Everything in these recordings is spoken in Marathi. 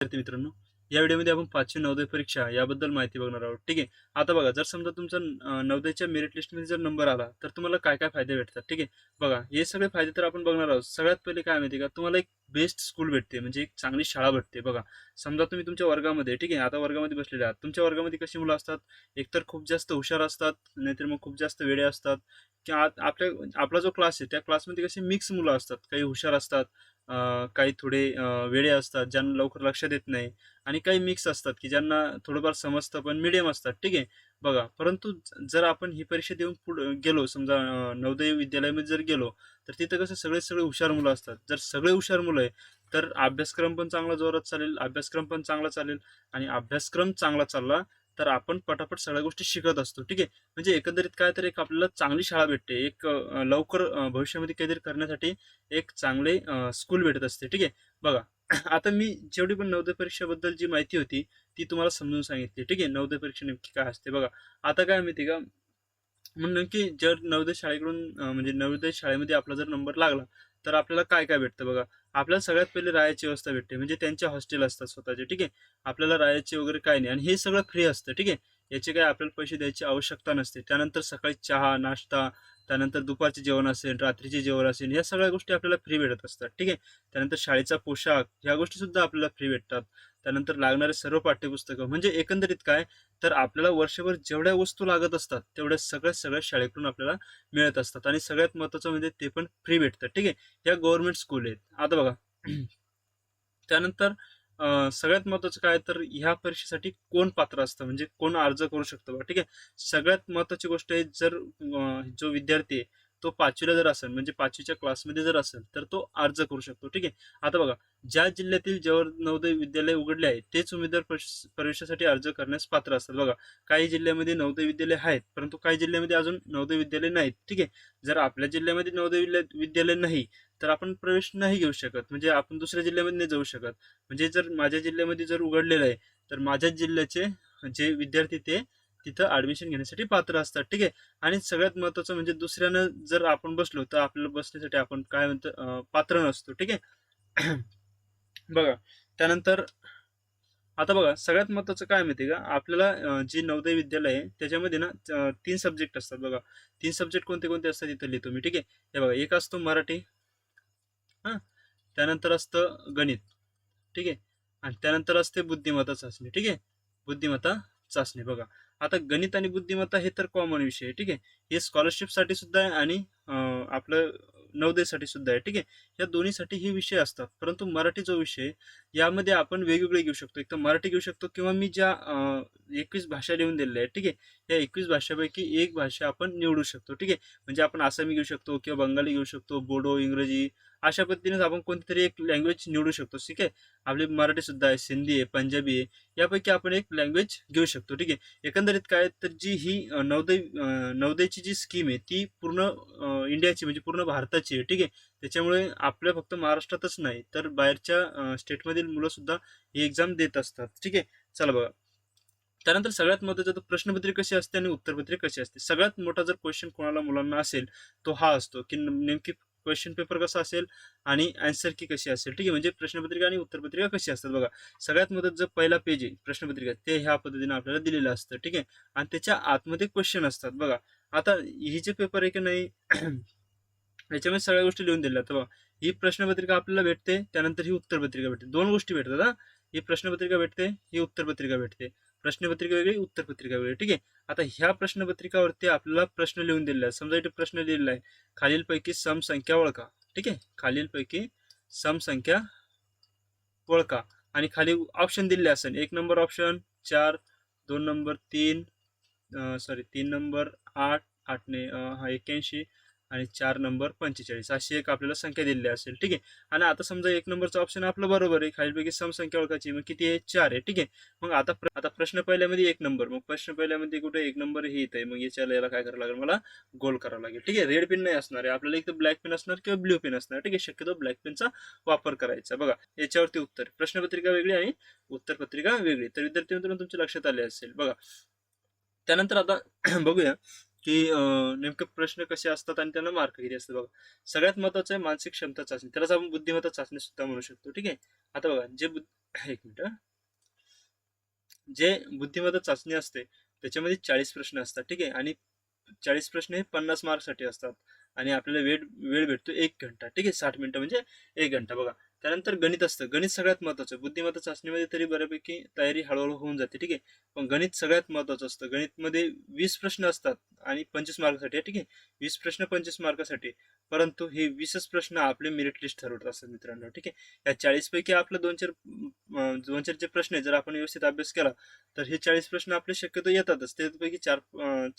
विद्यार्थी मित्रांनो या व्हिडिओमध्ये आपण पाचवी नवोदय परीक्षा याबद्दल माहिती बघणार आहोत. ठीक आहे? आता बघा जर समजा तुमचा अं, नवोदयच्या मेरिट लिस्टमध्ये जर नंबर आला तर तुम्हाला काय काय फायदे भेटतात? ठीक आहे? बघा हे सगळे फायदे तर आपण बघणार आहोत. सगळ्यात पहिले काय माहिती का? तुम्हाला एक बेस्ट स्कूल भेटते म्हणजे एक चांगली शाळा भेटते. बघा समजा तुम्ही तुमच्या वर्गामध्ये ठीक आहे? आता वर्गामध्ये बसलेले आहात. तुमच्या वर्गामध्ये कशी मुलं असतात? एकतर खूप जास्त हुशार असतात नाहीतर मग खूप जास्त वेळे असतात. किंवा आपल्या आपला जो क्लास आहे त्या क्लासमध्ये कशी मिक्स मुलं असतात. काही हुशार असतात काही थोडे वेळे वेडे असतात ज्यांना लवकर लक्ष देत नाही आणि काही मिक्स असतात की ज्यांना थोडंफार समजतं पण मिडियम असतात. ठीक आहे? बघा परंतु जर आपण ही परीक्षा देऊन पुढे गेलो समजा नवोदय विद्यालयामध्ये जर गेलो तर तिथं कसं सगळे सगळे हुशार मुलं असतात. जर सगळे हुशार मुलं आहे तर अभ्यासक्रम पण चांगला जोरात चालेल अभ्यासक्रम पण चांगला चालेल आणि अभ्यासक्रम चांगला चालला तर आपण पटापट सगळ्या गोष्टी शिकत असतो. ठीक आहे? म्हणजे एकंदरीत काय तर एक आपल्याला चांगली शाळा भेटते. एक लवकर भविष्यामध्ये काहीतरी करण्यासाठी एक चांगले स्कूल भेटत असते. ठीक आहे? बघा आता मी जेवढी पण नवोदय परीक्षेबद्दल जी माहिती होती ती तुम्हाला समजून सांगितली. ठीक आहे? नवोदय परीक्षा नेमकी काय असते? बघा आता काय माहिती का? म्हणून की जर नवोदय शाळेकडून म्हणजे नवोदय शाळेमध्ये आपला जर नंबर लागला तर आपल्याला काय काय भेटतं बघा? आपल्याला सगळ्यात पहिले राहायची व्यवस्था भेटते. म्हणजे त्यांचे हॉस्टेल असतात स्वतःचे ठीक आहे? आपल्याला राहायचे वगैरे काय नाही आणि हे सगळं फ्री असतं ठीक आहे? याचे काही आपल्याला पैसे द्यायची आवश्यकता नसते. त्यानंतर सकाळी चहा नाश्ता त्यानंतर दुपारचे जेवण असेल रात्रीचे जेवण असेल या सगळ्या गोष्टी आपल्याला फ्री भेटत असतात ठीक आहे? त्यानंतर शाळेचा पोशाख ह्या गोष्टी सुद्धा आपल्याला फ्री भेटतात. त्यानंतर लागणारे सर्व पाठ्यपुस्तकं म्हणजे एकंदरीत काय? तर आपल्याला वर्षभर जेवढ्या वस्तू लागत असतात तेवढ्या सगळ्या सगळ्या शाळेकडून आपल्याला मिळत असतात आणि सगळ्यात महत्त्वाचं म्हणजे ते पण फ्री भेटतं ठीक आहे? या गव्हर्नमेंट स्कूल आहेत. आता बघा. त्यानंतर सगळ्यात महत्वाचं काय तर ह्या परीक्षेसाठी कोण पात्र असतं? म्हणजे कोण अर्ज करू शकतो ठीक आहे. सगळ्यात महत्वाची गोष्ट आहे जर जो विद्यार्थी आहे तो पाचवीला जर असेल म्हणजे पाचवीच्या क्लासमध्ये जर असेल तर तो अर्ज करू शकतो. ठीक आहे? आता बघा ज्या जिल्ह्यातील जवळ नवोदय विद्यालय उघडले आहे तेच उमेदवार प्रवेश- प्रवेशासाठी अर्ज करण्यास पात्र असतात. बघा काही जिल्ह्यामध्ये नवोदय विद्यालय आहेत परंतु काही जिल्ह्यामध्ये अजून नवोदय विद्यालय नाहीत. ठीक आहे? जर आपल्या जिल्ह्यामध्ये नवोदय विद्यालय नाही तर आपण प्रवेश नाही घेऊ शकत. म्हणजे आपण दुसऱ्या जिल्ह्यामध्ये नाही जाऊ शकत. म्हणजे जर माझ्या जिल्ह्यामध्ये जर उघडलेलं आहे तर माझ्या जिल्ह्याचे जे विद्यार्थी ते तिथं ऍडमिशन घेण्यासाठी पात्र असतात ठीक आहे? आणि सगळ्यात महत्त्वाचं म्हणजे दुसऱ्यानं जर आपण बसलो तर आपल्याला बसण्यासाठी आपण काय म्हणतो पात्र नसतो ठीक आहे? बघा त्यानंतर आता बघा सगळ्यात महत्त्वाचं काय माहिती का? आपल्याला जी जे नवोदय विद्यालय आहे त्याच्यामध्ये ना तीन सब्जेक्ट असतात बघा. तीन सब्जेक्ट कोणते कोणते असतात इथं लिहितो मी ठीक आहे? हे बघा एक असतो मराठी हां? त्यानंतर असतं गणित ठीक आहे? आणि त्यानंतर असते बुद्धिमत्ता चाचणी ठीक आहे? बुद्धिमत्ता चाचणी बघा. आता गणित आणि बुद्धिमत्ता हे तर कॉमन विषय आहे ठीक आहे. हे स्कॉलरशिपसाठी सुद्धा आहे आणि आपलं नवदेसाठी सुद्धा आहे ठीक आहे. या दोन्हीसाठी हे विषय असतात परंतु मराठी जो विषय यामध्ये आपण वेगवेगळे घेऊ शकतो. एक तर मराठी घेऊ शकतो किंवा मी ज्या एकवीस भाषा लिहून दिलेल्या आहेत ठीक आहे. या एकवीस भाषापैकी एक भाषा आपण निवडू शकतो ठीक आहे. म्हणजे आपण आसामी घेऊ शकतो किंवा बंगाली घेऊ शकतो बोडो इंग्रजी अशा पद्धतीने आपण कोणतीतरी एक लँग्वेज निवडू शकतो ठीक आहे? आपली मराठी सुद्धा आहे सिंधी आहे पंजाबी आहे यापैकी आपण एक लँग्वेज घेऊ शकतो ठीक आहे? एकंदरीत काय तर जी ही नवदय नवदयची जी स्कीम आहे ती पूर्ण इंडियाची म्हणजे पूर्ण भारताची आहे ठीक आहे? त्याच्यामुळे आपल्या फक्त महाराष्ट्रातच नाही तर बाहेरच्या स्टेटमधील मुलं सुद्धा ही एक्झाम देत असतात ठीक आहे? चला बघा. त्यानंतर सगळ्यात महत्त्वाचं तर प्रश्नपत्रिका कशी असते आणि उत्तरपत्रिका कशी असते? सगळ्यात मोठा जर क्वेश्चन कोणाला मुलांना असेल तो हा असतो की नेमकी क्वेश्चन पेपर कसा असेल आणि आन्सर की कशी असेल? ठीक आहे म्हणजे प्रश्नपत्रिका आणि उत्तरपत्रिका कशी असतात बघा. सगळ्यात मदत जो पहिला पेज आहे प्रश्नपत्रिका ते ह्या पद्धतीने आपल्याला दिलेलं असतं ठीक आहे? आणि त्याच्या आतमध्ये क्वेश्चन असतात बघा. आता ही जे पेपर आहे की नाही याच्यामध्ये सगळ्या गोष्टी लिहून दिल्या बघा. ही प्रश्नपत्रिका आपल्याला भेटते त्यानंतर ही उत्तरपत्रिका भेटते. दोन गोष्टी भेटतात हा. ही प्रश्नपत्रिका भेटते ही उत्तरपत्रिका भेटते. प्रश्नपत्रिका वेगळी उत्तरपत्रिका वेगळी. ठीक आहे? आता ह्या प्रश्नपत्रिकावरती आपल्याला प्रश्न लिहून दिलेला आहे. समजा इथे प्रश्न लिहिलेला आहे खालीलपैकी समसंख्या ओळखा. ठीक आहे? खालीलपैकी समसंख्या ओळखा. आणि खाली ऑप्शन दिलेले असेल. एक नंबर ऑप्शन चार दोन नंबर तीन सॉरी तीन नंबर आठ आठने ने हा एक्क्याऐंशी आणि चार नंबर पंचेचाळीस अशी एक आपल्याला संख्या दिलेली असेल. ठीक आहे? आणि आता समजा एक नंबरचा ऑप्शन आपलं बरोबर आहे. खालीलपैकी सम संख्या ओळखायची मग किती आहे? चार आहे. ठीक आहे? मग आता प्र- आता प्रश्न पहिल्यामध्ये एक नंबर. मग प्रश्न पहिल्यामध्ये कुठे एक नंबर हे येत आहे. मग याच्याला याला काय करावं लागेल? मला गोल करावं लागेल. ठीक आहे? रेड पेन नाही असणार आहे. आपल्याला एक तर ब्लॅक पेन असणार किंवा ब्ल्यू पेन असणार. ठीक आहे? शक्यतो ब्लॅक पेनचा वापर करायचा बघा याच्यावरती उत्तर. प्रश्नपत्रिका वेगळी आणि उत्तरपत्रिका वेगळी. तर विद्यार्थी मित्रांनो तुमच्या लक्षात आले असेल. बघा त्यानंतर आता बघूया. की नेमके प्रश्न कसे असतात आणि त्यांना मार्क किती असतात बघा. सगळ्यात महत्वाचं आहे मानसिक क्षमता चाचणी. त्यालाच आपण बुद्धिमत्ता चाचणी सुद्धा म्हणू शकतो ठीक आहे? आता बघा जे एक मिनिट जे बुद्धिमत्ता चाचणी असते त्याच्यामध्ये चाळीस प्रश्न असतात ठीक आहे? आणि चाळीस प्रश्न हे पन्नास मार्कसाठी असतात. आणि आपल्याला वेळ वेळ भेटतो एक घंटा ठीक आहे? साठ मिनिटं म्हणजे एक घंटा. बघा त्यानंतर गणित असतं. गणित सगळ्यात महत्वाचं. बुद्धिमत्ता चाचणीमध्ये तरी बऱ्यापैकी तयारी हळूहळू होऊन जाते ठीक आहे? पण गणित सगळ्यात महत्वाचं असतं. गणितमध्ये वीस प्रश्न असतात आणि पंचवीस मार्कासाठी ठीक आहे? वीस प्रश्न पंचवीस मार्कासाठी. परंतु हे वीसच प्रश्न आपले मेरिट लिस्ट ठरवत असतात मित्रांनो ठीक आहे? या चाळीसपैकी आपलं दोन चार दोन चार जे प्रश्न आहे जर आपण व्यवस्थित अभ्यास केला तर हे चाळीस प्रश्न आपले शक्यतो येतातच. त्यापैकी चार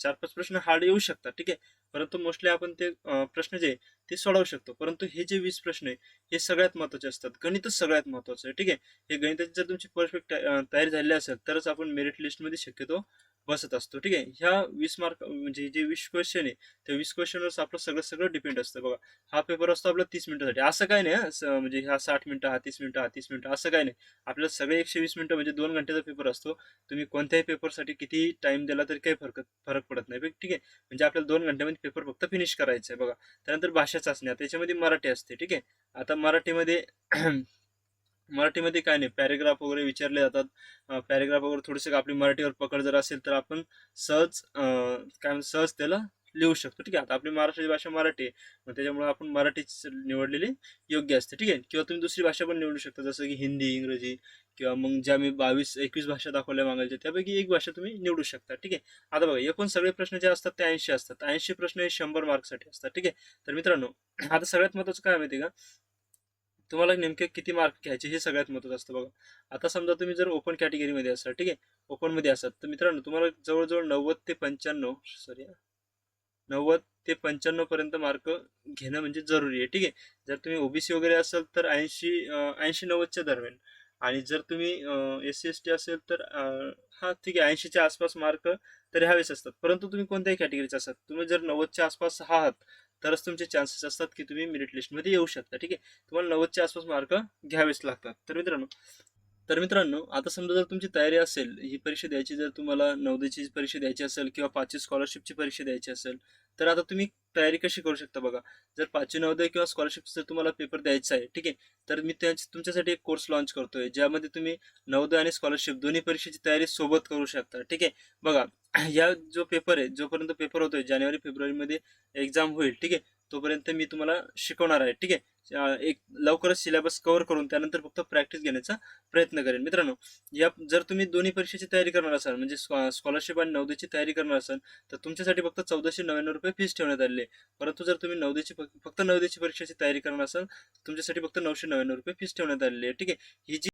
चार पाच प्रश्न हार्ड येऊ शकतात ठीक आहे? परंतु मोस्टली आपण ते प्रश्न जे ते सोडवू शकतो. परंतु हे जे वीस प्रश्न आहे हे सगळ्यात महत्त्वाचे असतात. गणितच सगळ्यात महत्वाचं आहे ठीक आहे? हे गणिताची जर तुमची परफेक्ट तयारी झाली असेल तरच आपण मेरिट लिस्टमध्ये शक्यतो बसत असतो. ठीक आहे? ह्या वीस मार्क म्हणजे जे वीस क्वेश्चन आहे त्या वीस क्वेश्चनवर आपलं सगळं सगळं डिपेंड असतं बघा. हा पेपर असतो आपला तीस मिनिटासाठी. असं काय नाही म्हणजे ह्या साठ मिनिटं हा तीस मिनिटं हा तीस मिनिटं असं काय नाही. आपल्याला सगळे एकशे वीस मिनिटं म्हणजे दोन घंट्याचा पेपर असतो. तुम्ही कोणत्याही पेपरसाठी किती टाइम दिला तरी काही फरक फरक पडत नाही. ठीक आहे? म्हणजे आपल्याला दोन घंट्यामध्ये पेपर फक्त फिनिश करायचं आहे बघा. त्यानंतर भाषा चाचण्या त्याच्यामध्ये मराठी असते. ठीक आहे? आता मराठीमध्ये मराठीमध्ये काय नाही पॅरेग्राफ वगैरे विचारले जातात. पॅरेग्राफ वगैरे थोडेसे आपली मराठीवर पकड जर असेल तर आपण सहज काय सहज त्याला लिहू शकतो. ठीक आहे आता आपली महाराष्ट्राची भाषा मराठी आहे. मग त्याच्यामुळे आपण मराठीच निवडलेली योग्य असते. ठीक आहे किंवा तुम्ही दुसरी भाषा पण निवडू शकता जसं की हिंदी इंग्रजी किंवा मग ज्या मी बावीस एकवीस भाषा दाखवल्या मागायच्या त्यापैकी एक भाषा तुम्ही निवडू शकता. ठीक आहे आता बघा एकूण सगळे प्रश्न जे असतात ते ऐंशी असतात. ऐंशी प्रश्न हे शंभर मार्कसाठी असतात. ठीक आहे तर मित्रांनो आता सगळ्यात महत्त्वाचं काय माहिती का? तुम्हाला नेमके किती मार्क घ्यायचे हे सगळ्यात महत्त्वाचं असतं बघा. आता समजा तुम्ही जर ओपन कॅटेगरीमध्ये असाल ठीक आहे? ओपनमध्ये असाल तर मित्रांनो तुम्हाला जवळजवळ नव्वद ते पंच्याण्णव सॉरी नव्वद ते पंच्याण्णव पर्यंत मार्क घेणं म्हणजे जरुरी आहे ठीक आहे? जर तुम्ही ओबीसी वगैरे असाल तर ऐंशी ऐंशी नव्वदच्या दरम्यान. आणि जर तुम्ही एस सी एस टी असेल तर हां हा ठीक आहे ऐंशीच्या आसपास मार्क तरी हवेच असतात. परंतु तुम्ही कोणत्याही कॅटेगरीचे असतात तुम्ही जर नव्वदच्या आसपास आहात तरच तुमचे चान्सेस असतात की तुम्ही मेरिट लिस्टमध्ये येऊ शकता ठीक आहे? तुम्हाला नव्वदच्या आसपास मार्क घ्यावेच लागतात. तर मित्रांनो तर मित्रांनो आता समजा जर तुमची तयारी असेल ही परीक्षा द्यायची जर तुम्हाला नवोदयची परीक्षा द्यायची असेल किंवा पाचवी स्कॉलरशिपची परीक्षा द्यायची असेल तर आता तुम्ही तयारी कशी करू शकता बघा. जर पाचवी नवोदय किंवा स्कॉलरशिप जर तुम्हाला पेपर द्यायचा आहे ठीक आहे. तर मी त्या तुमच्यासाठी एक कोर्स लॉन्च करतोय ज्यामध्ये तुम्ही नवोदय आणि स्कॉलरशिप दोन्ही परीक्षेची तयारी सोबत करू शकता ठीक आहे. बघा या जो पेपर आहे जोपर्यंत पेपर होतोय जानेवारी फेब्रुवारीमध्ये एक्झाम होईल ठीक आहे. तोपर्यंत मी तुम्हाला शिकवणार आहे. ठीक आहे? एक लवकरच सिलेबस कव्हर करून त्यानंतर फक्त प्रॅक्टिस घेण्याचा प्रयत्न करेन. मित्रांनो या जर तुम्ही दोन्ही परीक्षेची तयारी करणार असाल म्हणजे स्कॉलरशिप आणि नवदेची तयारी करणार असाल तर तुमच्यासाठी फक्त चौदाशे नव्याण्णव रुपये फीस ठेवण्यात आलेली आहे परंतु जर तुम्ही नवदेची फक्त नवोदयची परीक्षेची तयारी करणार असाल तुमच्यासाठी फक्त नऊशे नव्याण्णव रुपये फीस ठेवण्यात आलेली आहे ठीक आहे? ही जी